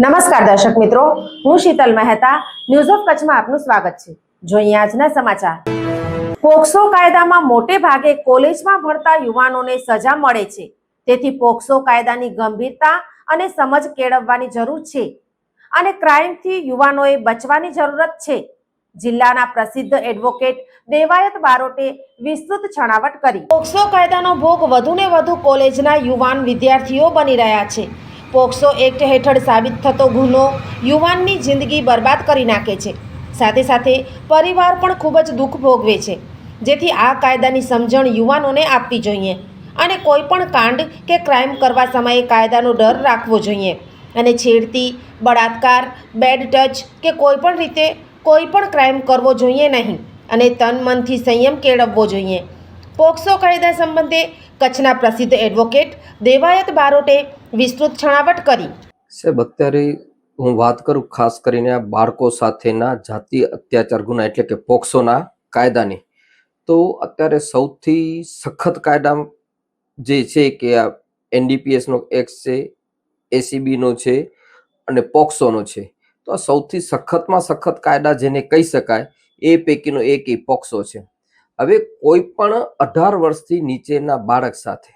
નમસ્કાર દર્શક મિત્રો, હું શીતલ મહેતા ન્યૂઝ ઓફ કચ્છમાં આપનું સ્વાગત છે. જોઈએ આજના સમાચાર. પોક્સો કાયદામાં મોટે ભાગે કોલેજમાં ભણતા યુવાનોને સજા મળે છે. તેથી પોક્સો કાયદાની ગંભીરતા અને સમજ કેળવવાની જરૂર છે. અને ક્રાઇમથી યુવાનોએ બચવાની જરૂરત છે. જિલ્લાના પ્રસિદ્ધ એડવોકેટ દેવાયત બારોટે વિસ્તૃત છણાવટ કરી. પોક્સો કાયદાનો ભોગ વધુને વધુ કોલેજના યુવાન વિદ્યાર્થીઓ બની રહ્યા છે. પોક્સો એક્ટ હેઠળ સાબિત થતો ગુનો યુવાનની જિંદગી બરબાદ કરી નાખે છે. સાથે સાથે પરિવાર પણ ખૂબ જ દુઃખ ભોગવે છે. જેથી આ કાયદાની સમજણ યુવાનોને આપવી જોઈએ અને કોઈ પણ કાંડ કે ક્રાઇમ કરવા સમયે કાયદાનો ડર રાખવો જોઈએ. અને છેડતી, બળાત્કાર, બેડ ટચ કે કોઈ પણ રીતે કોઈ પણ ક્રાઇમ કરવો જોઈએ નહીં અને તન મનથી સંયમ કેળવવો જોઈએ. પોક્સો કાયદા સંબંધે કચ્છના પ્રસિદ્ધ એડવોકેટ દેવાયત બારોટે વિસ્તૃત છણાવટ કરી. સાહેબ, અત્યારે હું વાત કરું ખાસ કરીને આ બાળકો સાથેના જાતિ અત્યાચાર ગુના એટલે કે પોક્સોના કાયદાની, તો અત્યારે સૌથી સખત કાયદા જે છે કે આ એનડીપીએસનો એક્સ છે, એસીબીનો છે અને પોક્સોનો છે, તો આ સૌથી સખતમાં સખત કાયદા જેને કહી શકાય, એ પૈકીનો એક એ પોક્સો છે. હવે કોઈ પણ અઢાર વર્ષથી નીચેના બાળક સાથે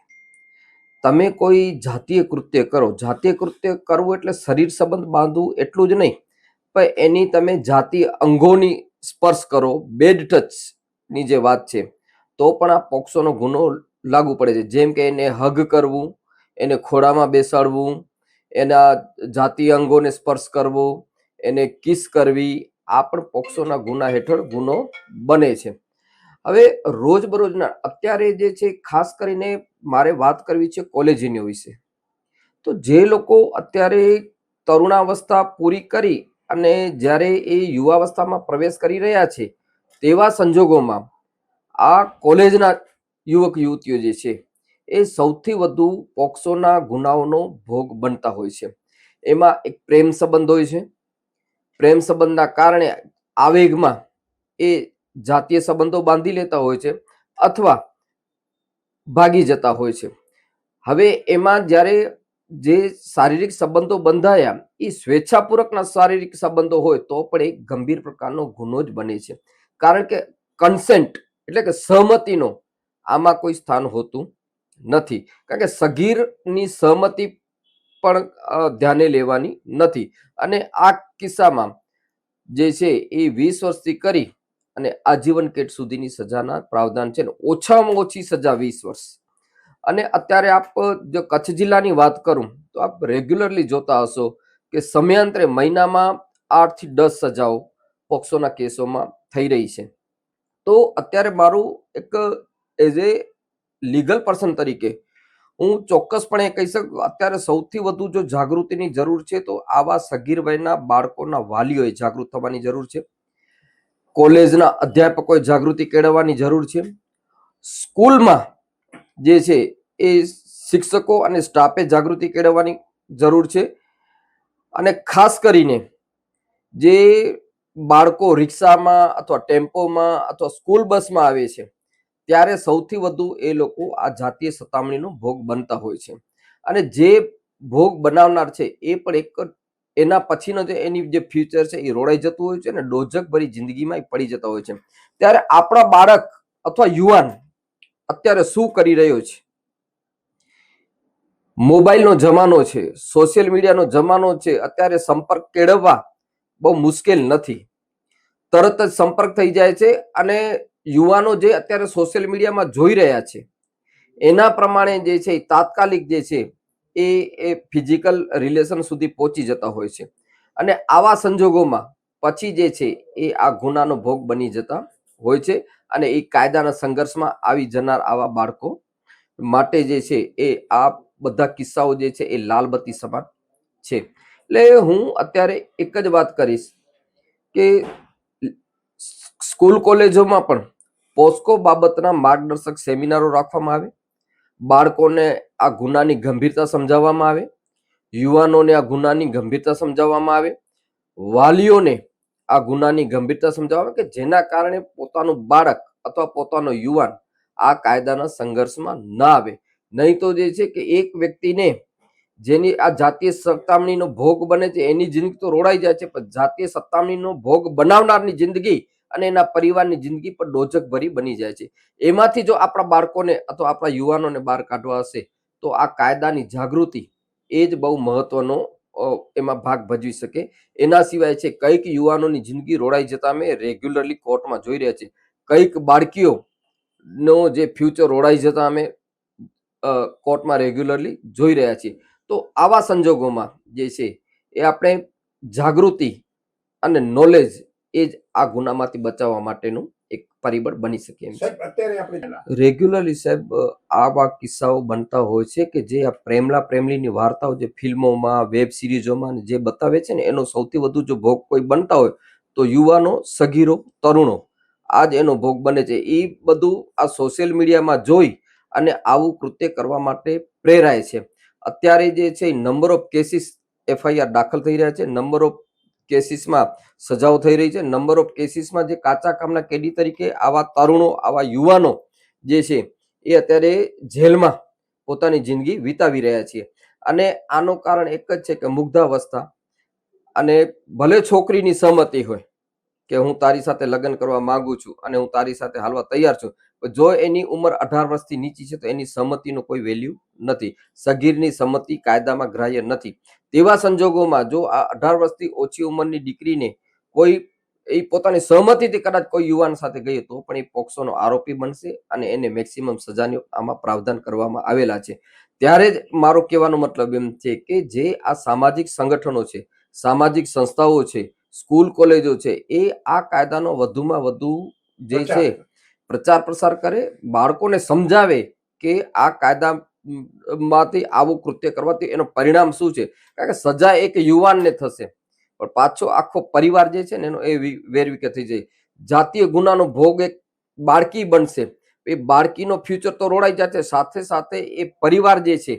તમે કોઈ જાતીય કૃત્ય કરો. જાતીય કૃત્ય કરવું એટલે શરીર સંબંધ બાંધવું એટલું જ નહીં, પણ એની તમે જાતીય અંગોની સ્પર્શ કરો બેડ ટચની જે વાત છે, તો પણ આ પોક્સોનો ગુનો લાગુ પડે છે. જેમ કે એને હગ કરવું, એને ખોડામાં બેસાડવું, એના જાતીય અંગોને સ્પર્શ કરવો, એને કિસ કરવી, આ પણ પોક્સોના ગુના હેઠળ ગુનો બને છે. હવે રોજબરોજના અત્યારે જે છે, ખાસ કરીને મારે વાત કરવી છે કોલેજીનીઓ વિશે. તો જે લોકો અત્યારે તરુણાવસ્થા પૂરી કરી અને જ્યારે એ યુવાવસ્થામાં પ્રવેશ કરી રહ્યા છે, તેવા સંજોગોમાં આ કોલેજના યુવક યુવતીઓ જે છે, એ સૌથી વધુ પોક્સોના ગુનાઓનો ભોગ બનતા હોય છે. એમાં એક પ્રેમ સંબંધ હોય છે. પ્રેમ સંબંધના કારણે આવેગમાં એ જાતીય સંબંધો બાંધી લેતા હોય છે અથવા ભાગી જતા હોય છે. હવે એમાં જ્યારે જે શારીરિક સંબંધો બંધાયા, એ સ્વેચ્છાપૂર્વકના શારીરિક સંબંધો હોય તો પણ એક ગંભીર પ્રકારનો ગુનો જ બને છે. કારણ કે કન્સેન્ટ એટલે કે સહમતિનો આમાં કોઈ સ્થાન હોતું નથી. કારણ કે સગીરની સહમતિ પણ ધ્યાને લેવાની નથી. અને આ કિસ્સામાં જે છે એ વીસ વર્ષથી કરી અને આજીવન કેદ સુધીની સજાના પ્રાવધાન છે ઓછામાં ઓછી સજા વીસ વર્ષ. અને અત્યારે આપ, જો કચ્છ જિલ્લાની વાત કરું, તો આપ રેગ્યુલરલી જોતા હશો કે સમયાંતરે મહિનામાં આઠથી દસ સજાઓ પોક્સોના કેસોમાં થઈ રહી છે. તો અત્યારે મારું એક, એઝ એ લીગલ પર્સન તરીકે હું ચોક્કસપણે કહી શકું અત્યારે સૌથી વધુ જો જાગૃતિની જરૂર છે તો આવા સગીર વયના બાળકોના વાલીઓએ જાગૃત થવાની જરૂર છે. કોલેજના અધ્યાપકોએ જાગૃતિ કેળવવાની જરૂર છે. સ્કૂલમાં જે છે એ શિક્ષકો અને સ્ટાફે જાગૃતિ કેળવવાની જરૂર છે. અને ખાસ કરીને જે બાળકો રિક્ષામાં અથવા ટેમ્પોમાં અથવા સ્કૂલ બસમાં આવે છે, ત્યારે સૌથી વધુ એ લોકો આ જાતીય સતામણીનો ભોગ બનતા હોય છે. અને જે ભોગ બનાવનાર છે એ પણ એક એના પછીનો જે એની જે ફ્યુચર છે એ રોડાઈ જતું હોય છે અને ડોજક ભરી જિંદગીમાં પડી જતા હોય છે. ત્યારે આપણા બાળક અથવા યુવાન અત્યારે શું કરી રહ્યો છે? મોબાઈલનો જમાનો છે સોશિયલ મીડિયાનો જમાનો છે, અત્યારે સંપર્ક કેળવવા બહુ મુશ્કેલ નથી. તરત જ સંપર્ક થઈ જાય છે અને યુવાનો જે અત્યારે સોશિયલ મીડિયામાં જોઈ રહ્યા છે, એના પ્રમાણે જે છે એ તાત્કાલિક જે છે એ એ ફિઝિકલ રિલેશન સુધી પહોંચી જતા હોય છે. અને આવા સંજોગોમાં પછી જે છે એ આ ગુનાનો ભોગ બની જતા હોય છે અને એ કાયદાના સંઘર્ષમાં આવી જનાર આવા બાળકો માટે જે છે એ આ બધા કિસ્સાઓ જે છે એ લાલબત્તી સમાન છે. એટલે હું અત્યારે એક જ વાત કરીશ કે સ્કૂલ કોલેજોમાં પણ પોસ્કો બાબતના માર્ગદર્શક સેમિનારો રાખવામાં આવે. બાળકોને આ ગુનાની ગંભીરતા સમજાવવામાં આવે, યુવાનોને આ ગુનાની ગંભીરતા સમજાવવામાં આવે, વાલીઓને આ ગુનાની ગંભીરતા સમજાવવામાં કે જેના કારણે પોતાનું બાળક અથવા પોતાનો યુવાન આ કાયદાના સંઘર્ષમાં ના આવે. નહીં તો જે છે કે એક વ્યક્તિને જેની આ જાતીય સતામણીનો ભોગ બને છે, એની જિંદગી તો રોડાઈ જાય છે, પણ જાતીય સતામણીનો ભોગ બનાવનારની જિંદગી અને એના પરિવારની જિંદગી પર ડોજક ભરી બની જાય છે. એમાંથી જો આપણા બાળકોને અથવા આપણા યુવાનોને બહાર કાઢવા હશે, તો આ કાયદાની જાગૃતિ એ જ બહુ મહત્વનો એમાં ભાગ ભજવી શકે. એના સિવાય છે, કંઈક યુવાનોની જિંદગી રોડાઈ જતા અમે રેગ્યુલરલી કોર્ટમાં જોઈ રહ્યા છીએ. કંઈક બાળકીઓ નો જે ફ્યુચર રોડાઈ જતા અમે કોર્ટમાં રેગ્યુલરલી જોઈ રહ્યા છીએ. તો આવા સંજોગોમાં જે છે, એ આપણે જાગૃતિ અને નોલેજ એ જ આ ગુનામાંથી બચાવવા માટેનું એક પરિબળ બની શકે એમ છે. રેગ્યુલરલી સાહેબ આવા કિસ્સાઓ બનતા હોય છે કે જે આ પ્રેમલા પ્રેમલીની વાર્તાઓ જે ફિલ્મોમાં વેબ સિરીઝોમાં જે બતાવે છે ને એનો સૌથી વધુ જો ભોગ કોઈ બનતા હોય તો યુવાનો સગીરો તરુણો આ જ એનો ભોગ બને છે. એ બધું આ સોશિયલ મીડિયામાં જોઈ અને આવું કૃત્ય કરવા માટે પ્રેરાય છે. અત્યારે જે છે નંબર ઓફ કેસીસ એફઆઈઆર દાખલ થઈ રહ્યા છે. નંબર ઓફ કેસીસમાં સજાઓ થઈ રહી છે. નંબર ઓફ કેસીસમાં જે કાચા કામના કેદી તરીકે આવા તરુણો, આવા યુવાનો જે છે, એ અત્યારે જેલમાં પોતાની જિંદગી વિતાવી રહ્યા છે અને આનું કારણ એક જ છે કે મુગ્ધાવસ્થા અને ભલે છોકરીની સહમતિ હોય કે હું તારી સાથે લગ્ન કરવા માંગુ છું અને હું તારી સાથે હાલવા તૈયાર છું જો એની ઉંમર અઢાર વર્ષથી નીચી છે તો એની સંમતિનો કોઈ વેલ્યુ નથી. સગીરની સંમતિ કાયદામાં ગ્રાહ્ય નથી. તેવા સંજોગોમાં જો આ અઢાર વર્ષથી ઓછી ઉંમરની દીકરીને કોઈ એ પોતાની સહમતિથી કદાચ કોઈ યુવાન સાથે ગઈ તો પણ એ પોક્સોનો આરોપી બનશે અને એને મેક્સિમમ સજાની આમાં પ્રાવધાન કરવામાં આવેલા છે. ત્યારે જ મારો કહેવાનો મતલબ એમ છે કે જે આ સામાજિક સંગઠનો છે સામાજિક સંસ્થાઓ છે સ્કૂલ કોલેજો છે એ આ કાયદાનો વધુમાં વધુ જે છે. પ્રચાર. પ્રસાર કરે, બાળકોને સમજાવે કે આ કાયદા માંથી આવું કૃત્ય કરવાથી એનું પરિણામ શું છે? કારણ કે સજા એક યુવાનને થશે. પણ પાછો આખો પરિવાર જે છે ને એનો એ વેરવિકે થઈ જાય. જાતીય ગુનાનો ભોગ એક બાળકી બનશે. એ બાળકીનો ફ્યુચર તો રોડાઈ જશે. સાથે સાથે એ પરિવાર જે છે,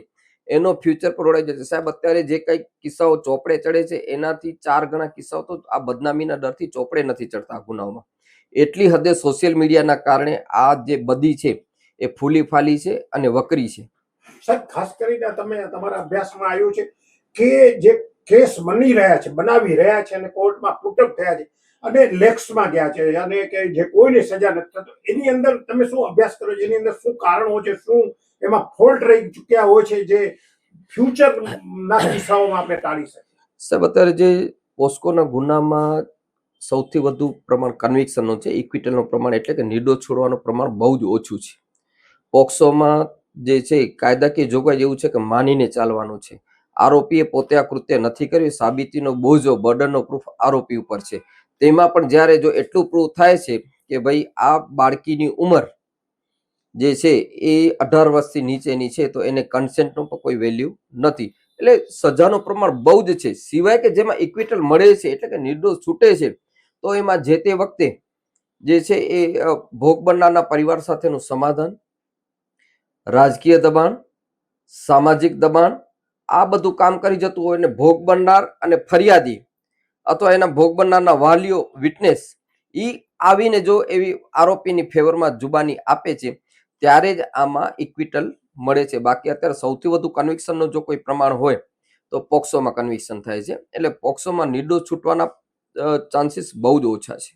એનો ફ્યુચર પણ રોડાઈ જશે. સાહેબ, અત્યારે જે કંઈ કિસ્સાઓ ચોપડે ચડે છે, એનાથી ચાર ગણા કિસ્સાઓ તો આ બદનામીના ડરથી ચોપડે નથી ચડતા ગુનાઓમાં. એટલી હદે સોશિયલ મીડિયાના કારણે આ જે બદી છે એ ફૂલી ફાલી છે અને વકરી છે. સાહેબ ખાસ કરીને તમે તમારા અભ્યાસમાં આવ્યું છે કે જે કેસ બની રહ્યા છે બનાવી રહ્યા છે અને કોર્ટમાં પુટઅપ થયા છે અને લેક્સમાં ગયા છે અને કે જે કોઈને સજા નથી થતો એની અંદર તમે શું અભ્યાસ કરો છો? એની અંદર શું કારણો છે? શું એમાં ફોલ્ટ રહી ચૂક્યા હોય છે જે ફ્યુચરના કિસ્સાઓમાં આપણે ટાળી શકીએ? સાહેબ અત્યારે જે પોસ્કોના ગુનામાં સૌથી વધુ પ્રમાણ કન્વિક્શનનું છે ઇક્વિટલનું પ્રમાણ એટલે કે નિર્દોષ છોડવાનું પ્રમાણ બહુ જ ઓછું છે. પોક્સોમાં જે છે, કાયદાકીય જોગવાઈ એવું છે કે માનીને ચાલવાનું છે. આરોપીએ પોતે આ કૃત્ય નથી કર્યું, સાબિતીનો બોજો, બર્ડનનો પ્રૂફ આરોપી ઉપર છે. તેમાં પણ જ્યારે જો એટલું પ્રૂફ થાય છે કે ભાઈ આ બાળકીની ઉંમર જે છે એ અઢાર વર્ષથી નીચેની છે, તો એને કન્સેન્ટનું પણ કોઈ વેલ્યુ નથી. એટલે સજાનું પ્રમાણ બહુ જ છે. સિવાય કે જેમાં ઇક્વિટલ મળે છે, એટલે કે નિર્દોષ છૂટે છે તો એમાં જે તે વખતે જે છે એ ભોગ બનનારના પરિવાર સાથેનું સમાધાન, રાજકીય દબાણ, સામાજિક દબાણ, આ બધું કામ કરી જતું હોય ને ભોગ બનનાર અને ફરિયાદી અથવા એના ભોગ બનનારના વાલીઓ વિટનેસ એ આવીને જો એવી આરોપીની ફેવરમાં જુબાની આપે છે, ત્યારે જ આમાં ઇક્વિટલ મળે છે. બાકી અત્યારે સૌથી વધુ કન્વિક્શનનો જો કોઈ પ્રમાણ હોય, તો પોક્સોમાં કન્વિક્શન થાય છે. એટલે પોક્સોમાં નિર્દોષ છૂટવાના ચાન્સીસ બહુ જ ઓછા છે.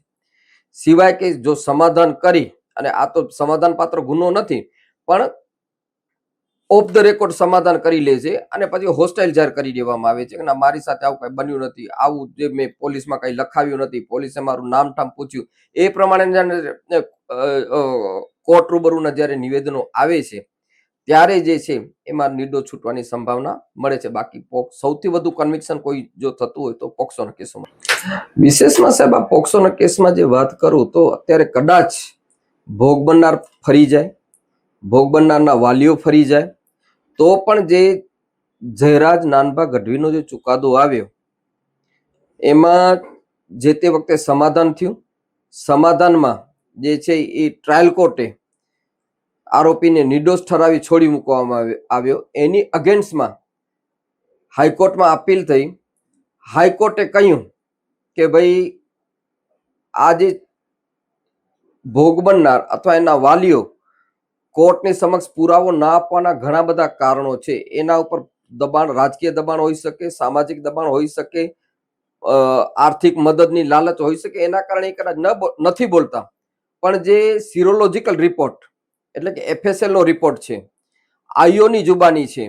સિવાય કે જો સમાધાન કરી, અને આ તો સમાધાન પાત્ર ગુનો નથી, પણ ઓફ ધ રેકોર્ડ સમાધાન કરી લે છે, અને પછી હોસ્ટાઇલ જાહેર કરી દેવામાં આવે છે, કે ના, મારી સાથે આવું કંઈ બન્યું નથી, આવું જે મેં પોલીસમાં કંઈ લખાવ્યું નથી, પોલીસે મારું નામ ઠામ પૂછ્યું, એ પ્રમાણે કોર્ટ રૂબરૂના જ્યારે નિવેદનો આવે છે ત્યારે જે છે, એમાં નિર્દોષ છૂટવાની સંભાવના મળે છે. બાકી સૌથી વધુ કન્વિક્શન કોઈ જો થતું હોય તો પોક્સોના કેસોમાં. વિશેષમાં સાહેબ, આ પોક્સોના કેસમાં જે વાત કરું તો અત્યારે કદાચ ભોગ બનનાર ફરી જાય, ભોગ બનનારના વાલીઓ ફરી જાય, તો પણ જે જયરાજ નાનભા ગઢવીનો જે ચુકાદો આવ્યો, એમાં જે તે વખતે સમાધાન થયું. સમાધાનમાં જે છે એ ટ્રાયલ કોર્ટે આરોપીને નિર્દોષ ઠરાવી છોડી મૂકવામાં આવે- આવ્યો. એની અગેન્સ્ટમાં હાઈકોર્ટમાં અપીલ થઈ. હાઈકોર્ટે કહ્યું કે ભાઈ, આ જે ભોગ બનનાર અથવા એના વાલીઓ કોર્ટની સમક્ષ પુરાવો ના આપવાના ઘણા બધા કારણો છે. એના ઉપર દબાણ, રાજકીય દબાણ હોઈ શકે, સામાજિક દબાણ હોઈ શકે આર્થિક મદદની લાલચ હોઈ શકે. એના કારણે કદાચ ન નથી બોલતા. પણ જે સિરોલોજીકલ રિપોર્ટ એટલે કે એફએસએલનો રિપોર્ટ છે. આઈઓની જુબાની છે.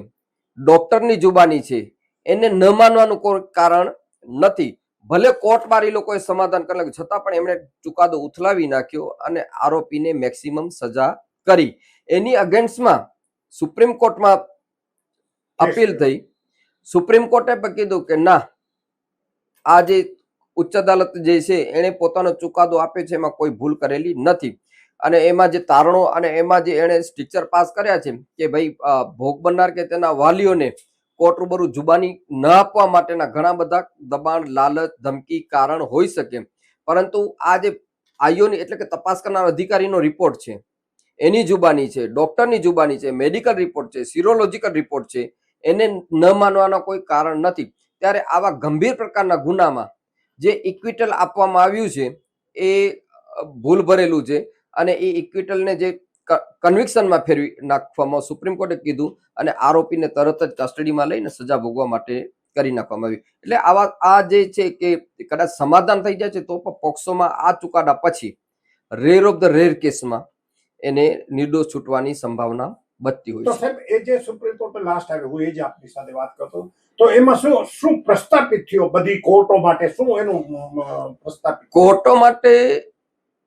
ડોક્ટરની જુબાની છે. એને ન માનવાનું કોઈ કારણ નથી. ભલે કોર્ટમાં એ લોકોએ સમાધાન કરી નાખ્યું છતાં પણ એમણે ચુકાદો ઉથલાવી નાખ્યો અને આરોપીને મેક્સિમમ સજા કરી. એની અગેન્સ્ટમાં સુપ્રીમ કોર્ટમાં અપીલ થઈ. સુપ્રીમ કોર્ટે પણ કીધું કે ના, આ જે ઉચ્ચ અદાલત જે છે, એણે પોતાનો ચુકાદો આપ્યો છે, એમાં કોઈ ભૂલ કરેલી નથી. અને એમાં જે તારણો અને એમાં જે એણે સ્ટ્રક્ચર પાસ કર્યા છે કે ભાઈ ભોગ બનનાર કે તેના વાલીઓને કોર્ટ જુબાની ન આપવા માટેના ઘણા બધા દબાણ, લાલચ, ધમકી, કારણ હોઈ શકે. પરંતુ આ જે આઈઓની એટલે કે તપાસ કરનાર અધિકારીનો રિપોર્ટ છે, એની જુબાની છે, ડોક્ટરની જુબાની છે, મેડિકલ રિપોર્ટ છે, સિરોલોજીકલ રિપોર્ટ છે, એને ન માનવાના કોઈ કારણ નથી. ત્યારે આવા ગંભીર પ્રકારના ગુનામાં જે ઇક્વિટલ આપવામાં આવ્યું છે, એ ભૂલ ભરેલું છે. અને એ ઇક્વિટલને જે કન્વિક્શનમાં ફેરવી નાખવામાં સુપ્રીમ કોર્ટે કીધું અને આરોપીને તરત જ કસ્ટડીમાં લઈને સજા ભોગવા માટે કરી નાખવામાં આવી. એટલે આવા આ જે છે કે કદાચ સમાધાન થઈ જાય છે તો પણ પોક્સોમાં આ ચુકાદા પછી રેર ઓફ ધ રેર કેસમાં એને નિર્દોષ છૂટવાની સંભાવના બચતી હોય છે. એ જે સુપ્રીમ કોર્ટ લાસ્ટ આવ્યો હું એ જ આપની સાથે વાત કરતો તો એમાં શું શું પ્રસ્થાપિત થયો બધી કોર્ટો માટે? શું એનું પ્રસ્થાપિત કોર્ટો માટે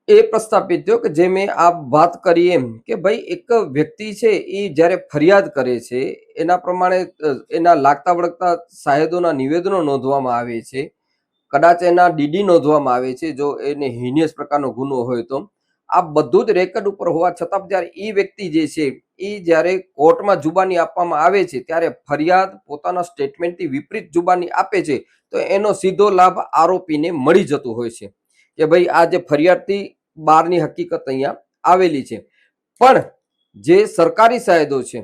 એ પ્રસ્થાપિત થયો કે જે મેં આ વાત કરી એમ કે ભાઈ એક વ્યક્તિ છે એ જ્યારે ફરિયાદ કરે છે, એના પ્રમાણે એના લાગતા વળગતા સાહેદોના નિવેદનો નોંધવામાં આવે છે, કદાચ એના ડીડી નોંધવામાં આવે છે, જો એને હિનિયસ પ્રકારનો ગુનો હોય તો. આ બધું જ રેકર્ડ ઉપર હોવા છતાં જ્યારે એ વ્યક્તિ જે છે એ જ્યારે કોર્ટમાં જુબાની આપવામાં આવે છે, ત્યારે ફરિયાદ પોતાના સ્ટેટમેન્ટથી વિપરીત જુબાની આપે છે, તો એનો સીધો લાભ આરોપીને મળી જતો હોય છે. કે ભાઈ આ જે ફરિયાદથી બહારની હકીકત અહીંયા આવેલી છે. પણ જે સરકારી સાહેદો છે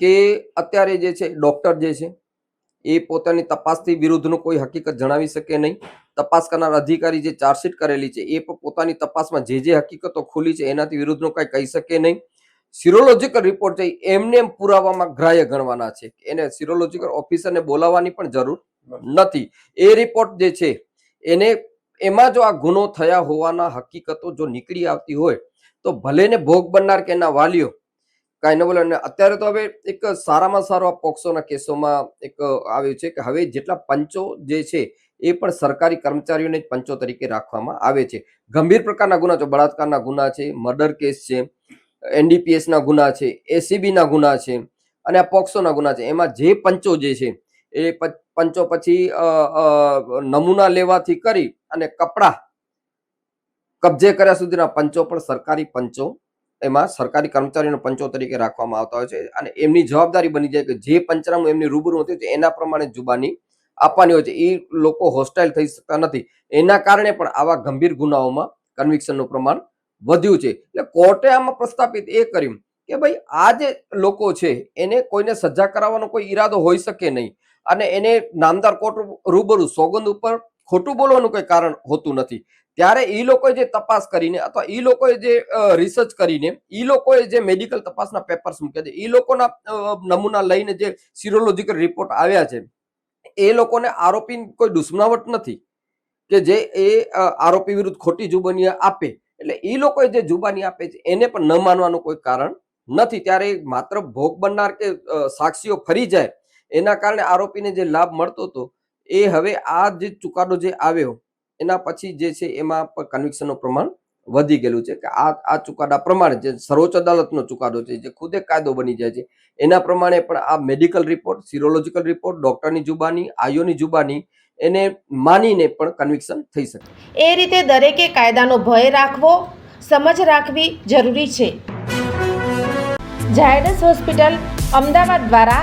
કે અત્યારે જે છે ડૉક્ટર જે છે એ પોતાની તપાસથી વિરુદ્ધનું કોઈ હકીકત જણાવી શકે નહીં. તપાસ કરનાર અધિકારી જે ચાર્જશીટ કરેલી છે એ પોતાની તપાસમાં જે જે હકીકતો ખુલી છે એનાથી વિરુદ્ધનું કાંઈ કહી શકે નહીં. સિરોલોજીકલ રિપોર્ટ છે એમને એમ પુરાવામાં ગ્રાહ્ય ગણવાના છે. એને સિરોલોજીકલ ઓફિસરને બોલાવવાની પણ જરૂર નથી. એ રિપોર્ટ જે છે એને એમાં જો આ ગુનો થયા હોવાના હકીકતો જો નીકળી આવતી હોય, તો ભલે ને ભોગ બનનાર કે એના વાલીઓ, કાંઈ ન બોલે. અને અત્યારે તો હવે એક સારામાં સારો આ પોક્સોના કેસોમાં એક આવ્યું છે કે હવે જેટલા પંચો જે છે, એ પણ સરકારી કર્મચારીઓને જ પંચો તરીકે રાખવામાં આવે છે. ગંભીર પ્રકારના ગુના છે. બળાત્કારના ગુના છે, મર્ડર કેસ છે, એનડીપીએસના ગુના છે, એસીબીના ગુના છે, અને આ પોક્સોના ગુના છે. એમાં જે પંચો જે છે એ પંચો પછી નમૂના લેવાથી કરી અને કપડા કબજે કર્યા સુધીના પંચો પણ સરકારી પંચો, એમાં સરકારી કર્મચારીનો પંચો તરીકે રાખવામાં આવતા હોય છે અને એમની જવાબદારી બની જાય કે જે પંચનામું એમની રૂબરૂ હતું એના પ્રમાણે જુબાની આપવાની હોય છે. એ લોકો હોસ્ટાઇલ થઈ શકતા નથી. એના કારણે પણ આવા ગંભીર ગુનાઓમાં કન્વિક્શનનું પ્રમાણ વધ્યું છે. એટલે કોર્ટે આમાં પ્રસ્થાપિત એ કર્યું કે ભાઈ આ જે લોકો છે, એને કોઈને સજા કરાવવાનો કોઈ ઈરાદો હોઈ શકે નહીં. અને એને નામદાર કોર્ટ રૂબરૂ સોગંદ ઉપર ખોટું બોલવાનું કોઈ કારણ હોતું નથી. ત્યારે એ લોકોએ જે તપાસ કરીને અથવા એ લોકોએ જે રિસર્ચ કરીને એ લોકોએ જે મેડિકલ તપાસના પેપર્સ મૂક્યા છે એ લોકોના નમૂના લઈને જે સિરોલોજીકલ રિપોર્ટ આવ્યા છે, એ લોકોને આરોપી કોઈ દુશ્મનાવટ નથી કે જે એ આરોપી વિરુદ્ધ ખોટી જુબાની આપે. એટલે એ લોકોએ જે જુબાની આપે છે, એને પણ ન માનવાનું કોઈ કારણ નથી. ત્યારે માત્ર ભોગ બનનાર કે સાક્ષીઓ ફરી જાય એના કારણે આરોપીને જે લાભ મળતો હતો, એ હવે આ જે ચુકાદો જે આવ્યો, એના પછી જે છે એમાં કન્વિક્શનનું પ્રમાણ વધી ગયેલું છે. કે આ આ ચુકાદા પ્રમાણે જે સર્વોચ્ચ અદાલતનો ચુકાદો છે, જે ખુદ કાયદો બની જાય છે, એના પ્રમાણે પણ આ મેડિકલ રિપોર્ટ સિરોલોજીકલ રિપોર્ટ ડોક્ટરની જુબાની આયોની જુબાની, એને માનીને પણ કન્વિક્શન થઈ શકે. એ રીતે દરેકે કાયદાનો ભય રાખવો, સમજ રાખવી જરૂરી છે. ઝાયડસ હોસ્પિટલ અમદાવાદ દ્વારા